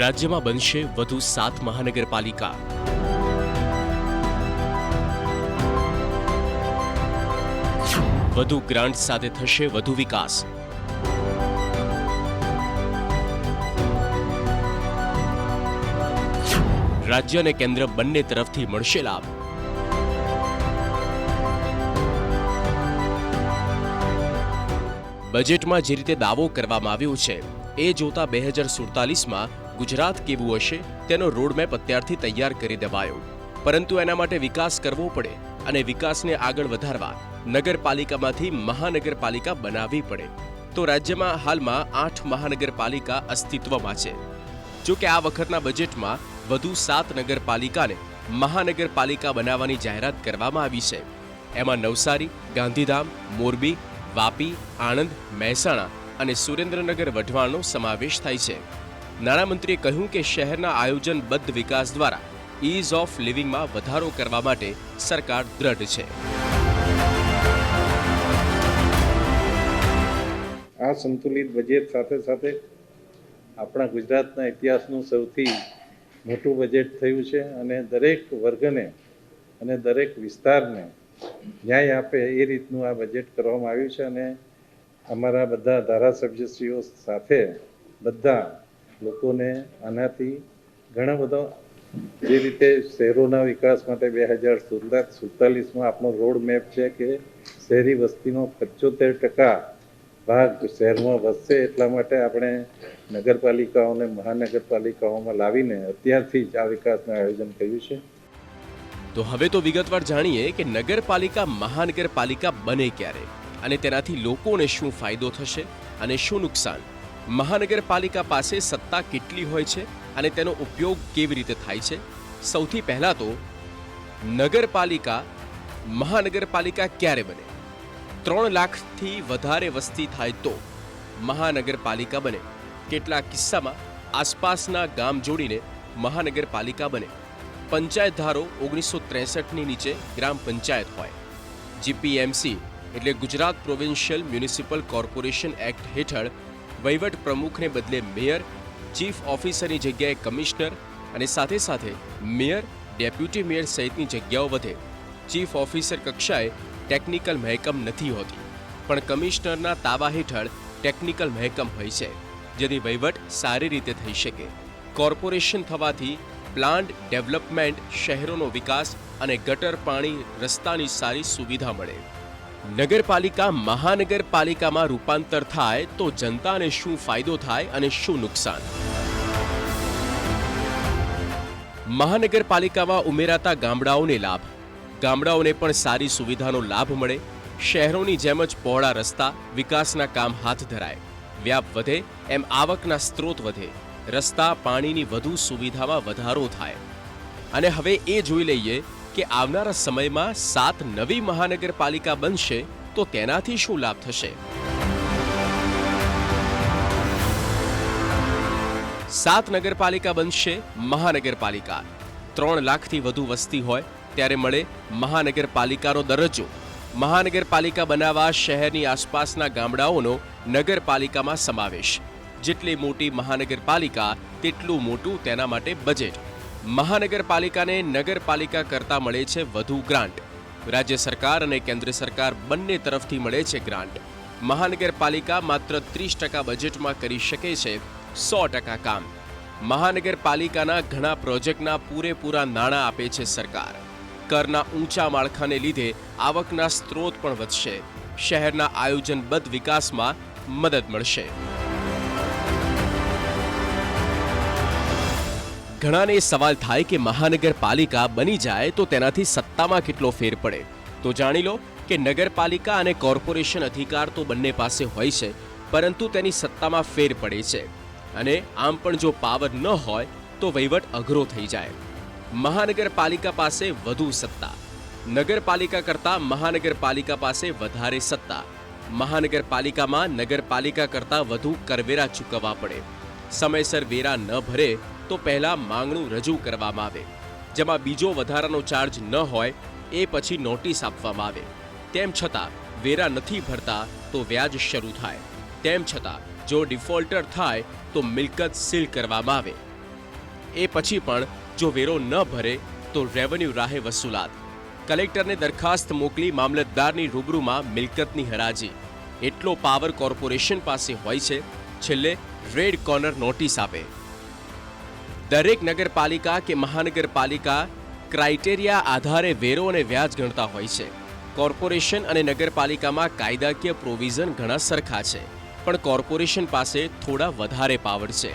રાજ્યમાં બનશે વધુ સાત મહાનગરપાલિકા. વધુ ગ્રાન્ટ સાથે થશે વધુ વિકાસ. રાજ્ય અને કેન્દ્ર બંને તરફથી મળશે લાભ. બજેટમાં જે રીતે દાવો કરવામાં આવ્યો છે એ જોતા બે હજાર સુડતાલીસમાં ગુજરાત કેવું હશે તેનો રોડમેપ અત્યારથી તૈયાર કરી દેવાયો. પરંતુ એના માટે વિકાસ કરવો પડે અને વિકાસને આગળ વધારવા નગરપાલિકામાંથી મહાનગરપાલિકા બનાવવી પડે. તો રાજ્યમાં હાલમાં આઠ મહાનગરપાલિકા અસ્તિત્વમાં છે. જો કે આ વખતના બજેટમાં વધુ સાત નગરપાલિકાને મહાનગરપાલિકા બનાવવાની જાહેરાત કરવામાં આવી છે. એમાં નવસારી, ગાંધીધામ, મોરબી, વાપી, આણંદ, મહેસાણા અને સુરેન્દ્રનગર વઢવાણનો સમાવેશ થાય છે. નાણામંત્રીએ કહ્યું કે શહેરના આયોજનબદ્ધ વિકાસ દ્વારા ઇઝ ઓફ લિવિંગમાં વધારો કરવા માટે સરકાર દ્રઢ છે. આ સંતુલિત બજેટ સાથે સાથે આપણા ગુજરાતના ઇતિહાસનું સૌથી મોટું બજેટ થયું છે અને દરેક વર્ગને અને દરેક વિસ્તારને ન્યાય આપે એ રીતનું આ બજેટ કરવામાં આવ્યું છે અને અમારા બધા ધારાસભ્યશ્રીઓ સાથે બધા લોકોને આનાથી ઘણો બધો જે રીતે શહેરોના વિકાસ માટે બે હજાર સુડતાલીસમાં આપણો રોડ મેપ છે કે શહેરી વસ્તીનો પચોતેર ટકા ભાગ શહેરમાં વધશે એટલા માટે આપણે નગરપાલિકાઓને મહાનગરપાલિકાઓમાં લાવીને અત્યારથી જ આ વિકાસનું આયોજન કર્યું છે. તો હવે તો વિગતવાર જાણીએ કે નગરપાલિકા મહાનગરપાલિકા બને ક્યારે? અને તેનાથી લોકોને શું ફાયદો થશે અને શું નુકસાન? મહાનગરપાલિકા પાસે સત્તા કેટલી હોય છે અને તેનો ઉપયોગ કેવી રીતે થાય છે? સૌથી પહેલાં તો નગરપાલિકા, મહાનગરપાલિકા ક્યારે બને? ત્રણ લાખથી વધારે વસ્તી થાય તો મહાનગરપાલિકા બને. કેટલાક કિસ્સામાં આસપાસના ગામ જોડીને મહાનગરપાલિકા બને. પંચાયત ધારો ઓગણીસો ત્રેસઠની નીચે ગ્રામ પંચાયત હોય. જીપીએમસી એટલે Gujarat provincial municipal corporation act હેઠળ વહીવટ પ્રમુખને બદલે મેયર, ચીફ ઓફિસરની જગ્યાએ કમિશનર અને સાથે સાથે મેયર, ડેપ્યુટી મેયર સહિતની જગ્યાઓ વધે. ચીફ ઓફિસર કક્ષાએ ટેકનિકલ મહેકમ નથી હોતી, પણ કમિશનરના તાવા હેઠળ ટેકનિકલ મહેકમ હોય છે, જેથી વહીવટ સારી રીતે થઈ શકે. કોર્પોરેશન થવાથી પ્લાન્ટ ડેવલપમેન્ટ, શહેરોનો વિકાસ અને ગટર પાણી રસ્તાની સારી સુવિધા મળે. નગરપાલિકા મહાનગરપાલિકામાં રૂપાંતર થાય તો જનતાને શું ફાયદો થાય અને શું નુકસાન? મહાનગરપાલિકામાં ઉમેરાતા ગામડાઓને લાભ. ગામડાઓને પણ સારી સુવિધાનો લાભ મળે. શહેરોની જેમ જ પહોળા રસ્તા, વિકાસના કામ હાથ ધરાય. વ્યાપ વધે એમ આવકના સ્ત્રોત વધે. રસ્તા પાણીની વધુ સુવિધામાં વધારો થાય. અને હવે એ જોઈ લઈએ કે આવનારા સમયમાં સાત નવી મહાનગરપાલિકા બનશે, તો તેનાથી શું લાભ થશે? સાત નગરપાલિકા બનશે, મહાનગરપાલિકા. ત્રણ લાખથી વધુ વસ્તી હોય, ત્યારે મળે મહાનગરપાલિકાનો દરજ્જો. મહાનગરપાલિકા બનાવવા શહેરની આસપાસના ગામડાઓનો નગરપાલિકામાં સમાવેશ. જેટલી મોટી મહાનગરપાલિકા, તેટલું મોટું તેના માટે બજેટ મહાનગરપાલિકાને નગરપાલિકા કરતા મળે છે વધુ ગ્રાન્ટ. રાજ્ય સરકાર અને કેન્દ્ર સરકાર બંને તરફથી મળે છે ગ્રાન્ટ. મહાનગરપાલિકા માત્ર ત્રીસ ટકા બજેટમાં કરી શકે છે સો ટકા કામ. મહાનગરપાલિકાના ઘણા પ્રોજેક્ટના પૂરેપૂરા નાણાં આપે છે સરકાર. કરના ઊંચા માળખાને લીધે આવકના સ્ત્રોત પણ વધશે. શહેરના આયોજનબદ્ધ વિકાસમાં મદદ મળશે. ઘણાને સવાલ થાય કે મહાનગરપાલિકા બની જાય તો તેનાથી સત્તામાં કેટલો ફેર પડે? તો જાણી લો કે નગરપાલિકા અને કોર્પોરેશન અધિકાર તો બંને પાસે હોય છે, પરંતુ તેની સત્તામાં ફેર પડે છે. અને આમ પણ જો પાવર ન હોય, તો વહીવટ અઘરો થઈ જાય. મહાનગરપાલિકા પાસે વધુ સત્તા. નગરપાલિકા કરતાં મહાનગરપાલિકા પાસે વધારે સત્તા. મહાનગરપાલિકામાં નગરપાલિકા કરતાં વધુ કરવેરા ચૂકવવા પડે. સમયસર વેરા ન ભરે તો પહેલા માંગણું રજૂ કરવામાં આવે. જેમાં બીજો વધારાનો ચાર્જ ન હોય, એ પછી નોટિસ આપવામાં આવે. તેમ છતાં, વેરા નથી ભરતા તો વ્યાજ શરૂ થાય. તેમ છતાં, જો ડિફોલ્ટર થાય, તો મિલકત સીલ કરવામાં આવે. એ પછી પણ, જો વેરો ન ભરે, તો રેવન્યુ રાહે વસૂલાત. કલેક્ટરને દરખાસ્ત મોકલી મામલતદારની રૂબરૂમાં મિલકતની હરાજી. એટલો પાવર કોર્પોરેશન પાસે હોય છે, છેલ્લે રેડ કોર્નર નોટિસ આપે. દરેક નગરપાલિકા કે મહાનગરપાલિકા ક્રાઇટેરિયા આધારે વેરો અને વ્યાજ ગણતા હોય છે. કોર્પોરેશન અને નગરપાલિકામાં કાયદાકીય પ્રોવિઝન ઘણા સરખા છે, પણ કોર્પોરેશન પાસે થોડા વધારે પાવર છે.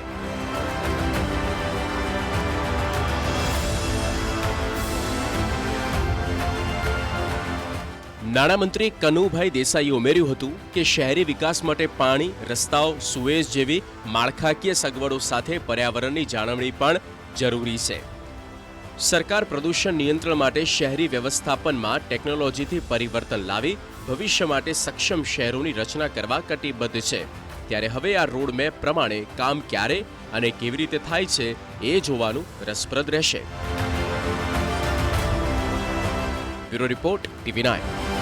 નાણામંત્રી કનુભાઈ દેસાઈએ ઉમેર્યું હતું કે શહેરી વિકાસ માટે પાણી, રસ્તાઓ, સુએઝ જેવી માળખાકીય સગવડો સાથે પર્યાવરણની જાળવણી પણ જરૂરી છે. સરકાર પ્રદૂષણ નિયંત્રણ માટે શહેરી વ્યવસ્થાપનમાં ટેકનોલોજીથી પરિવર્તન લાવી ભવિષ્ય માટે સક્ષમ શહેરોની રચના કરવા કટિબદ્ધ છે. ત્યારે હવે આ રોડમેપ પ્રમાણે કામ ક્યારે અને કેવી રીતે થાય છે એ જોવાનું રસપ્રદ રહેશે. Bureau report TV nine.